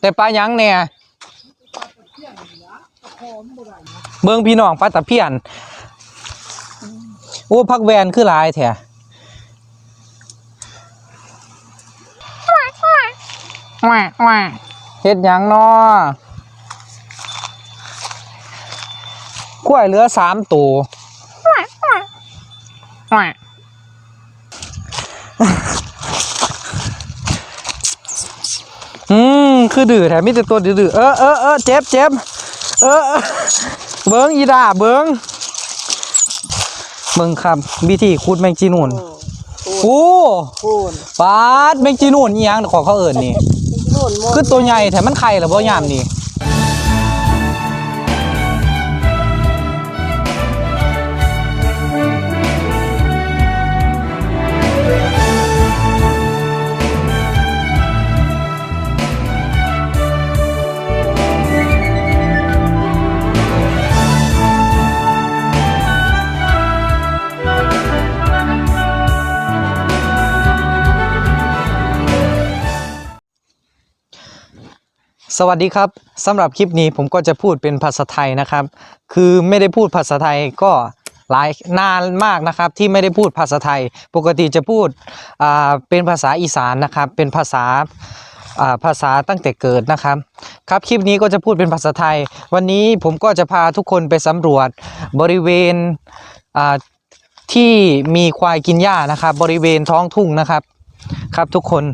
แต่ปลาหยังเนี่ยเบิ่งพี่น้องปลาตะเพียนโอ้พักแวนคือลายแท้เฮ็ดหยังนาะกล้วยเหลือสามตัวอืม คือดื้อแท้มีแต่ตัวดื้อๆเออเออเออเจ็บเจ็บเออเออเบิ้งอีดาเบิ้งเบิ้งครับวิธีคูดแมงจีนูนโอ้พูนปาดแมงจีนูนอีหยังของเขาเอิญนี่โน่นหมดคือตัวใหญ่แต่มันไข่หรือบ่ยามนี่ สวัสดีครับสำหรับคลิปนี้ผมก็จะพูดเป็นภาษาไทยนะครับ คือไม่ได้พูดภาษาไทยก็หลายนานมากนะครับที่ไม่ได้พูดภาษาไทย ปกติจะพูดเป็นภาษาอีสานนะครับ เป็นภาษาภาษาตั้งแต่เกิดนะครับ ครับคลิปนี้ก็จะพูดเป็นภาษาไทย วันนี้ผมก็จะพาทุกคนไปสำรวจบริเวณที่มีควายกินหญ้านะครับ บริเวณท้องทุ่งนะครับครับทุกคน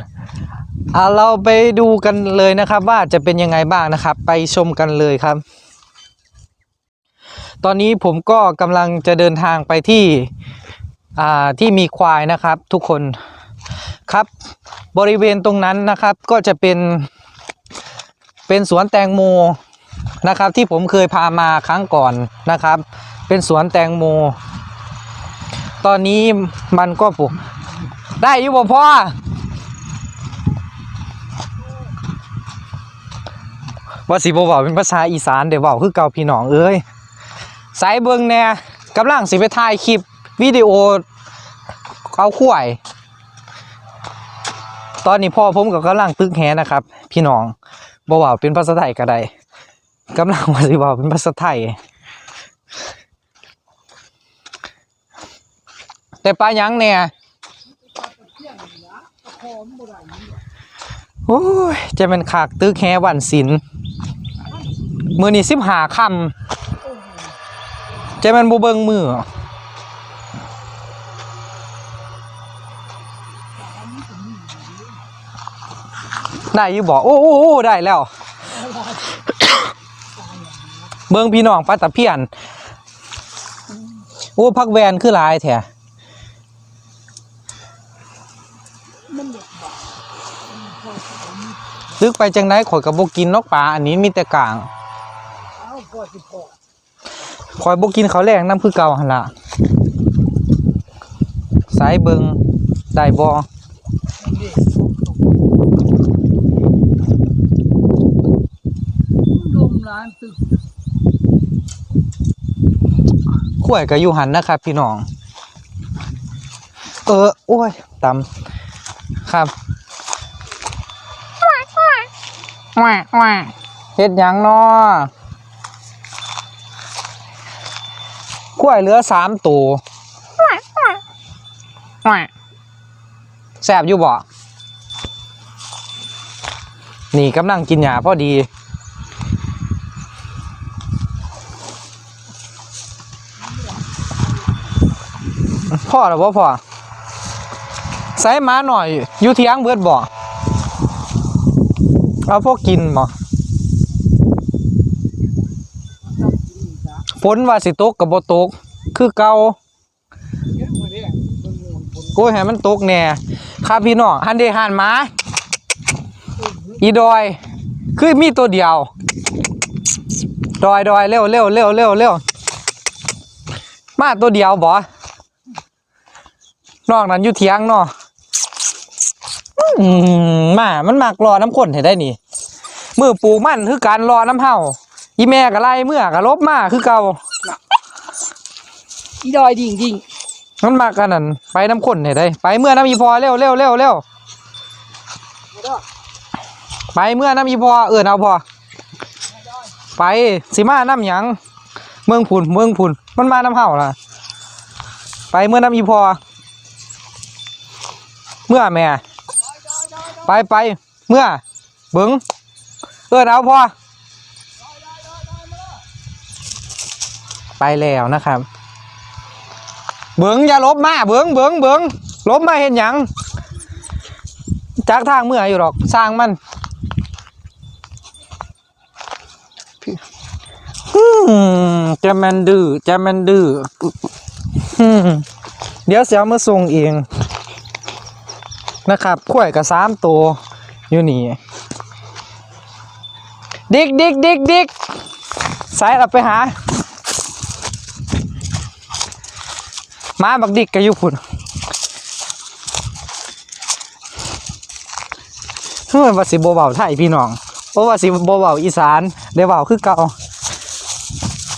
เราไปดูกันเลยนะครับ ว่าจะเป็นยังไงบ้างนะครับ ไปชมกันเลยครับ ตอนนี้ผมก็กำลังจะเดินทางไปที่อ่าที่มีควายนะครับทุกคนครับบริเวณตรงนั้นนะครับก็จะเป็นเป็นสวนแตงโมนะครับ ที่ผมเคยพามาครั้งก่อนนะครับ เป็นสวนแตงโม ตอนนี้มันก็ปลูกได้อยู่บ่พ่อ ว่าสิบ่เว้าเป็นภาษาอีสานเดี๋ยวเว้าคือเก่าพี่น้องเอ้ยสายเบิ่งแน่กำลังสิไปถ่ายคลิปวิดีโอเอาข่วยตอนนี้พ่อผมก็กำลังตึกแหนะครับ พี่น้องบ่เว้าเป็นภาษาไทยก็ได้กำลังว่าสิเว้าเป็นภาษาไทยแต่ปลายังเนี่ยโอ้ยจะเป็นขากตึกแหวันศิลป์ มือนี่สิบหาคำใจมันบูเบิงมือได้อยู่บอกโอ้โอ้โอ้ได้แล้ว เบิงพี่น้องปลาตะเพียนโอ้พักแวนคือหลายแท้มันเด็กบอกซึกไปจังไดข่อยกับบกินนกปลาอันนี้มีแต่กลางเอา พอสิพอคอยบกินเขาวแรงน้ำคือเก่าหันละสายเบิงได้บอลมร้านตึกข่วยกับยูหันนะครับ พี่น้อง เออ โอ้ยตำครับเฮ็ดหยังเนาะ กล้วยเหลือสามตัวแซบอยู่บ่นี่กำลังกินหญ้าพอดี พ่อหรือว่าพ่อใส่ม้าหน่อยอยู่เที่ยงเบิดบ่เอาพวกกินบ่ฝนว่าสิตกกับบ่ตก คือเก่าเยอะมาเนี่ยมันงูผลโอ้ยให้มันตกแน่ครับพี่น้องหันเดหันมาอีดอย คือมีตัวเดียว ดอยดอยเร็วเร็วเร็วเร็วเร็วมาตัวเดียวบ่นอกนั้นอยู่เถียงเนาะอืมา มันมากรอน้ำข้นเห็นได้นี่มือปลูกมันคือการรอน้ำเห่าอีแม่ก็ไล่เมื่อก็ลบมาคือเก่า อีดอยดิ่งดิ่งมันมากันนั่นไปน้ำข้นเห็นได้ไปเมื่อน้ำอีพอเร็วเร็วเร็วเร็วไปเมื่อน้ำอีพอเอินเอาพอไปสิมาน้ำหยังเมืองผุนเมืองผุนมันมาน้ำเห่าล่ะ ไปเมื่อน้ำอีพอ เมื่อแม่ไปไปเมื่อเบิงเอินเอาพอไปแล้วนะครับ เบิงอย่าลบมาเบิงเบิงเบิงลบมาเห็นหยังจากทางเมื่ออยู่หรอกสร้างมันอืมจะแมันดื้อจะแมันดื้ออืมเดี๋ยวเสียมาส่งเองนะครับข่วยกับสามตัวอยู่นี่ดิกดิกดิกดิกสายเราไปหา มาบักดิกกับยุพุ่นเฮ้ยว่าสิโบเบาไทยพี่น้องเพราะว่าสิโบเบาอีสานได้เบาคือเก่า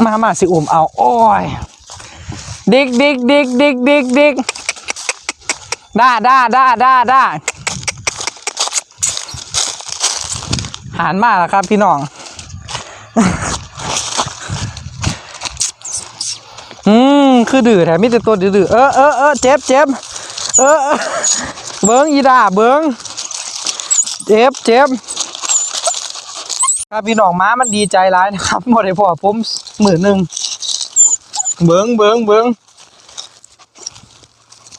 มามาสิอุ่มเอา โอ้ยดิกดิกดิกดิกดิกดิกด้าด้าด้าด้าด้าหานมาแล้วครับพี่น้อง อื มคือดื้อแถมมีแต่ตัวดื้อเออเออเออเจ็บเจ็บเออเบิ้งอีดาเบิ้งเจ็บเจ็บครับพี่น้องม้ามันดีใจร้ายนะครับหมดเลยพ่อผมหมื่นหนึ่งเบิ้งเบิ้งเบิ้ง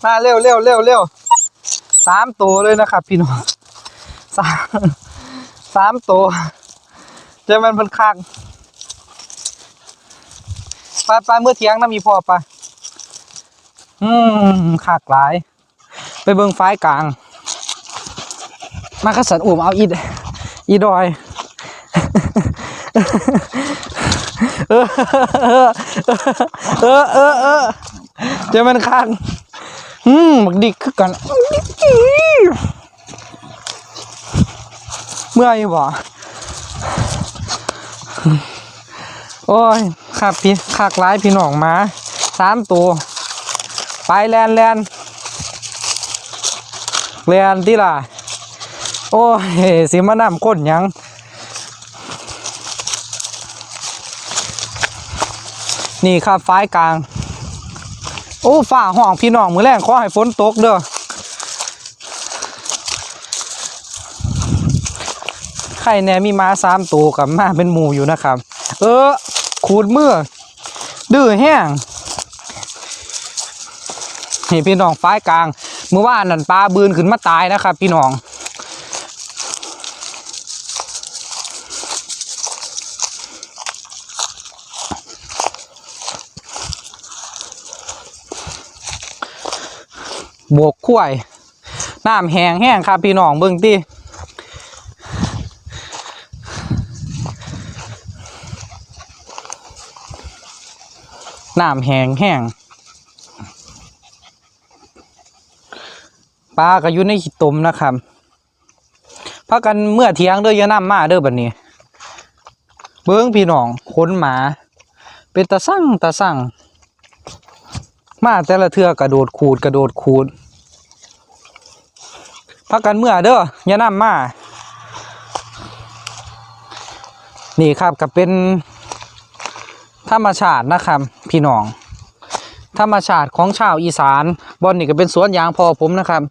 มาเร็วเร็วเร็วเร็วสามตัวเลยนะครับ พี่น้องสามสามตัวจะมันเป็นคัก ไปไปเมื่อเที่ยงน้ำมีพอปะอืมขากหลาย ไปเบิ่งไฟกลาง มากระสันอุ่มเอาอีดอีดอยเออเออเออเออจะมันคักอืมบักดิกคือกันเมื่อยบ่โอ้ย ขับพี่ขากร้ายพี่น้องมาสามตัวไปแลนแลนแลนที่ล่ะ โอ้ยสิมาน้ำก้นยังนี่ครับฝ้ายกลาง โอ้ฝ่าห้องพี่น้องมือแรงขอให้ฝนตกเด้อใครแน่มีม้าสามตัวกับมาเป็นหมูอยู่นะครับ เออ ขูดมือดื้อแห้งนี่พี่น้องฝ้ายกลางเมื่อวานนั่นปลาบืนขึ้นมาตายนะครับ พี่น้องบวกขั้วยน้ำแห้งแห้งครับพี่น้องเบิ่งติ น้ำแห้งแห้งปลาก็อยู่ในขี้ตมนะครับพักกันเมื่อเที่ยงเด้ออย่าน้ำมาเด้อบัดนี้ เบิ่งพี่น้องขนหมา เป็นตาสั่งตาสั่งมาแต่ละเทือกระโดดขูดกระโดดขูดพักกันเมื่อเด้ออย่านำมา นี่ครับก็เป็น ธรรมชาตินะครับพี่น้อง ธรรมชาติของชาวอีสานบอนนี่ก็เป็นสวนยางพอผมนะครับ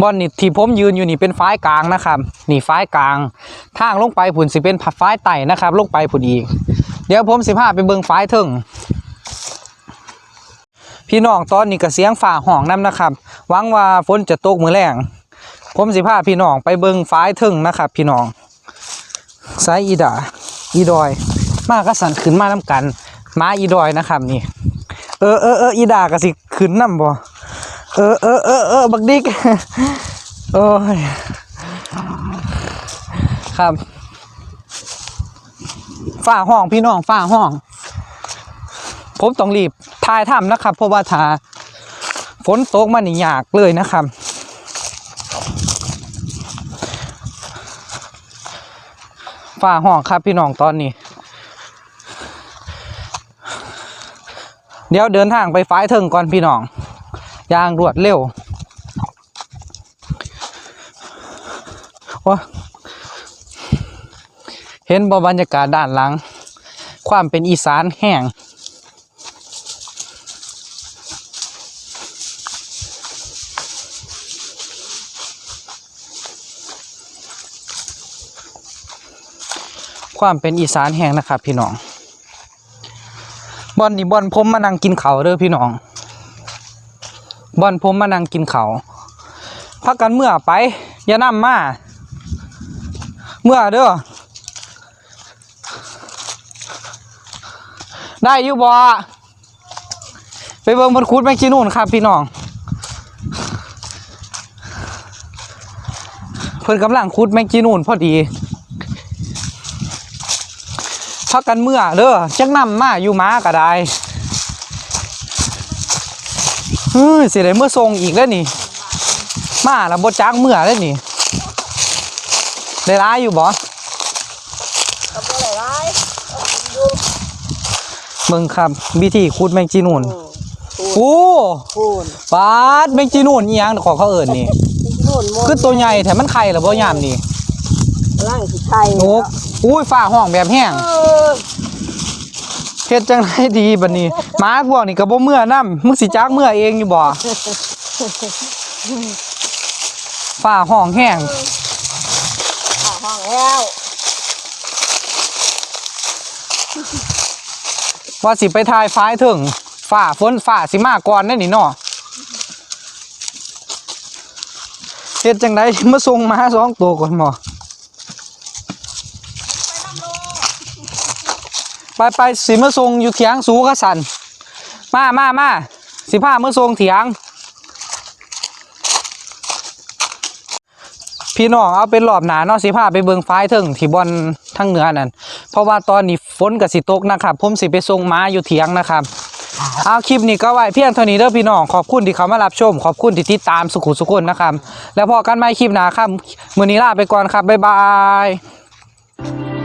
บอนนี่ที่ผมยืนอยู่นี่เป็นฝ้ายกลางนะครับนี่ฝ้ายกลางทางลงไปผุนสิเป็นฝ้ายไต่นะครับ ลงไปผุนอีก เดี๋ยวผมสิพาไปเบิงฝ้ายเทิงพี่น้องตอนนี้ก็เสียงฝ่าห้องน้ำนะครับหวังว่าฝนจะตกมือแรงผมสิพาพี่น้องไปเบิงฝ้ายถึงนะครับ พี่น้องไซอีดาอีดอย มากระสันขึ้นมาน้ำกันมาอีดอยนะครับนี่ เออเออเอออีดาก็สิขึ้นน้ำบ่เออเออเออเออบักดิกโอ้ยครับฝ่าห้องพี่น้องฝ่าห้อง ผมต้องรีบทายทำนะครับ เพราะว่าถ้าฝนตกมันนี่ยากเลยนะครับฝ่าห้องครับพี่น้องตอนนี้ เดี๋ยวเดินทางไปฝ้ายเทิงก่อนพี่น้องอย่างรวดเร็วว้าเห็นบบรรยากาศด้านหลัง ความเป็นอีสานแห้งความเป็นอีสานแห้งนะครับพี่น้อง บอนนี่บอนผมมานั่งกินเขาเด้อพี่น้องบอนผมมานั่งกินเขาพักกันเมื่อไป อย่านำมา เมื่อเด้อได้อยู่บ่ไปเบิ่งบนคุดแมงจีนูนครับพี่น้องเพิ่นกำลังคุดแมงจีนูนพอดี พักกันเมื่อเด้อจักนำมาอยู่ม้าก็ได้เฮ้ยสิได้เมื่อทรงอีกแล้วนี่ มาแล้วบ่จักเมื่อแล้วนี่ ได้ร้ายอยู่บ่กับอะไรไรเอากินดูเบิ่งครับวิธีขุดแมงจีนูนโอ้โอ้พูนปาดแมงจีนูนอีหยังของเขาเอิ้นนี่โน่นหมดคือตัวใหญ่แถมมันไข่แล้วบ่ยามนี่ร่างสิไข่โอ้ อุ้ยฟ้าห้องแบบแห้งเออเฮ็ดจังไดดีบัดนี้หมาพวกนี้ก็บ่เมื่อนํมึงสิจักเมื่อเองอยู่บ่ฟ้าห้องแห้งข้าห้องแล้วว่าสิไปทายฟ้ายถึงฝ่าฝนฝ่าสิมาก่อนได้นี่เนาะเฮ็ดจังไดมาส่งมาสองตัวก่อนหมอ ไปไปสิมาส่งอยู่เถียงสูงกะสันมามามาสิพามาส่งเถียง พี่น้องเอาเป็นรอบหนาเนาะสิพาไปเบิงฟ้ายถึงที่บอนทางเหนือนั่นเพราะว่าตอนนี้ฝนกับสิตกนะครับผมสิไปส่งม้าอยู่เถียงนะครับเอาคลิปนี้ก็ไว้เพียงเท่านี้เด้อพี่น้องขอบคุณที่เขามารับชม ขอบคุณที่ติดตามสุขุสุขคนนะครับ แล้วพอกันใหม่คลิปหนาครับมือนี้ลาไปก่อนครับบ๊ายบาย